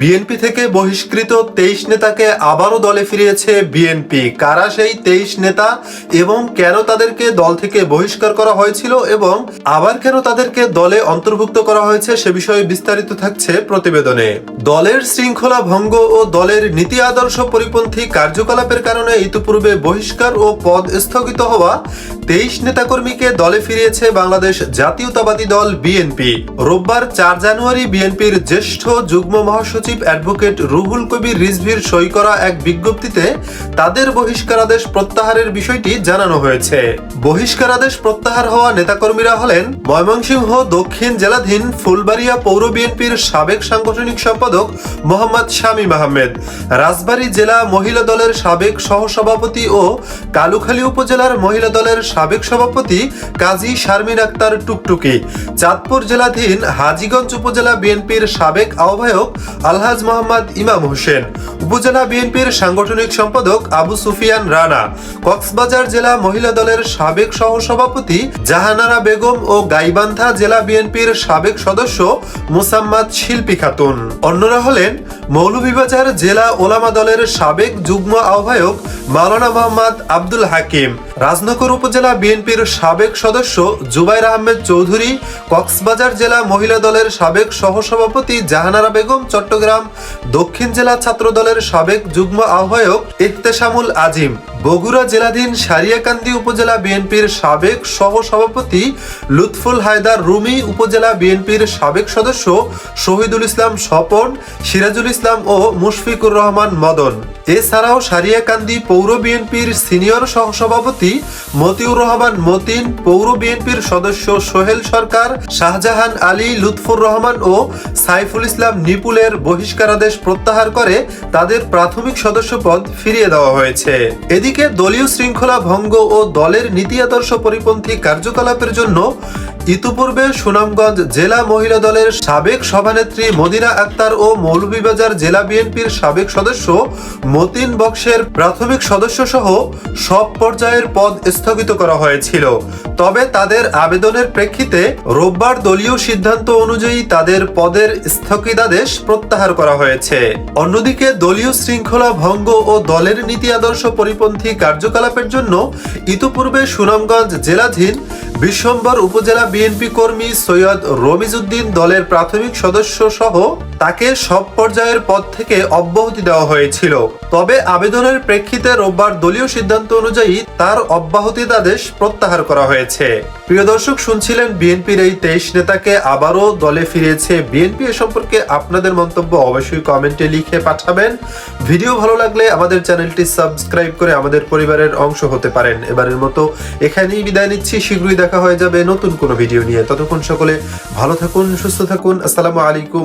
BNP থেকে বহিষ্কৃত তেইশ নেতাকে আবারও দলে ফিরিয়েছে বিএনপি। কারা সেই তেইশ নেতা এবং কেন তাদেরকে দল থেকে বহিষ্কার করা হয়েছিল এবং আবার কেন তাদেরকে দলে অন্তর্ভুক্ত করা হয়েছে সে বিষয়ে বিস্তারিত থাকছে প্রতিবেদনে। দলের শৃঙ্খলা ভঙ্গ ও দলের নীতি আদর্শ পরিপন্থী কার্যকলাপের কারণে ইতিপূর্বে বহিষ্কার ও পদ স্থগিত হওয়া তেইশ নেতাকর্মীকে দলে ফিরিয়েছে বাংলাদেশ জাতীয়তাবাদী দল বিএনপি। রোববার চার জানুয়ারি বিএনপির জ্যেষ্ঠ যুগ্ম মহাসচিব অ্যাডভোকেট রুহুল কবির রিজভির সই করা এক বিজ্ঞপ্তিতে তাদের বহিষ্কারাদেশ প্রত্যাহারের বিষয়টি জানানো হয়েছে। বহিষ্কারাদেশ প্রত্যাহার হওয়া নেতাকর্মীরা হলেন ময়মনসিংহ দক্ষিণ জেলাধীন ফুলবাড়িয়া পৌর বিএনপির সাবেক সাংগঠনিক সম্পাদক মোহাম্মদ শামীম আহমেদ, রাজবাড়ী জেলা মহিলা দলের সাবেক সহসভাপতি ও কালুখালী উপজেলার মহিলা দলের সাবেক সভাপতি কাজী শারমিন আক্তার টুকটুকি। চাঁদপুর জেলাধীন হাজীগঞ্জ উপজেলা বিএনপির সাবেক আহ্বায়ক আলহাজ মোহাম্মদ ইমাম হোসেন, উপজেলা বিএনপির সাংগঠনিক সম্পাদক আবু সুফিয়ান রানা, কক্সবাজার জেলা মহিলা দলের সাবেক সহসভাপতি জাহানারা বেগম ও গাইবান্ধা জেলা বিএনপির সাবেক সদস্য মুসাম্মাদ শিল্পী খাতুন। অন্যরা হলেন মৌলভীবাজার জেলা ওলামা দলের সাবেক যুগ্ম আহ্বায়ক মাওলানা মোহাম্মদ আব্দুল হাকিম, রাজনগর উপজেলা বিএনপির সাবেক সদস্য জুবাইর আহমেদ চৌধুরী, কক্সবাজার জেলা মহিলা দলের সাবেক সহসভাপতি জাহানারা বেগম, চট্টগ্রাম দক্ষিণ জেলা ছাত্র দলের সাবেক যুগ্ম আহ্বায়ক ইফতেশামুল আজিম। বগুড়া জেলাধীন সারিয়াকান্দি উপজেলা বিএনপির সাবেক সহসভাপতি লুৎফুল হায়দার রুমি উপজেলা বিএনপির সাবেক সদস্য শহীদুল ইসলাম স্বপন, সিরাজুল ইসলাম ও মুশফিকুর রহমান মদন। এছাড়াও সারিয়াকান্দি পৌর বিএনপির সিনিয়র সহসভাপতি মতিউর রহমান মতিন, পৌর বিএনপির সদস্য সোহেল সরকার, শাহজাহান আলী, লুৎফুর রহমান ও সাইফুল ইসলাম নিপুলের বহিষ্কারাদেশ প্রত্যাহার করে তাদের প্রাথমিক সদস্যপদ ফিরিয়ে দেওয়া হয়েছে। এদিকে দলীয় শৃঙ্খলা ভঙ্গ ও দলের নীতি আদর্শ পরিপন্থী কার্যকলাপের জন্য ইতিপূর্বে সুনামগঞ্জ জেলা মহিলা দলের সাবেক সভানেত্রী মদিনা আক্তার ও মৌলভীবাজার জেলা বিএনপির সাবেক সদস্য মতিন বক্সের প্রাথমিক সদস্য সহ সব পর্যায়ের পদ স্থগিত করা হয়েছিল। তবে তাদের আবেদনের প্রেক্ষিতে রোববার দলীয় সিদ্ধান্ত অনুযায়ী তাদের পদের স্থগিতাদেশ প্রত্যাহার করা হয়েছে। অন্যদিকে দলীয় শৃঙ্খলা ভঙ্গ ও দলের নীতি আদর্শ পরিপন্থী কার্যকলাপের জন্য ইতিপূর্বে সুনামগঞ্জ জেলাধীন বিশ্বম্বর উপজেলা বিএনপি কর্মী সৈয়দ রমিজউদ্দিন দলের প্রাথমিক সদস্য সহ তাকে সব পর্যায়ের পদ থেকে অব্যাহতি দেওয়া হয়েছিল। তবে আবেদনের প্রেক্ষিতে রোববার দলীয় সিদ্ধান্ত অনুযায়ী তার অব্যাহতিদাদেশ প্রত্যাহার করা হয়েছে। প্রিয় দর্শক, শুনছিলেন বিএনপির এই তেইশ নেতাকে আবারও দলে ফিরিয়েছে বিএনপি এ সম্পর্কে আপনাদের মন্তব্য অবশ্যই কমেন্টে লিখে পাঠাবেন। ভিডিও ভালো লাগলে আমাদের চ্যানেলটি সাবস্ক্রাইব করে আমাদের পরিবারের অংশ হতে পারেন। এবারের মতো এখানেই বিদায় নিচ্ছি। শীঘ্রই দেখা হয়ে যাবে নতুন কোনো ভিডিও নিয়ে। ততক্ষণ সকলে ভালো থাকুন, সুস্থ থাকুন। আসসালামু আলাইকুম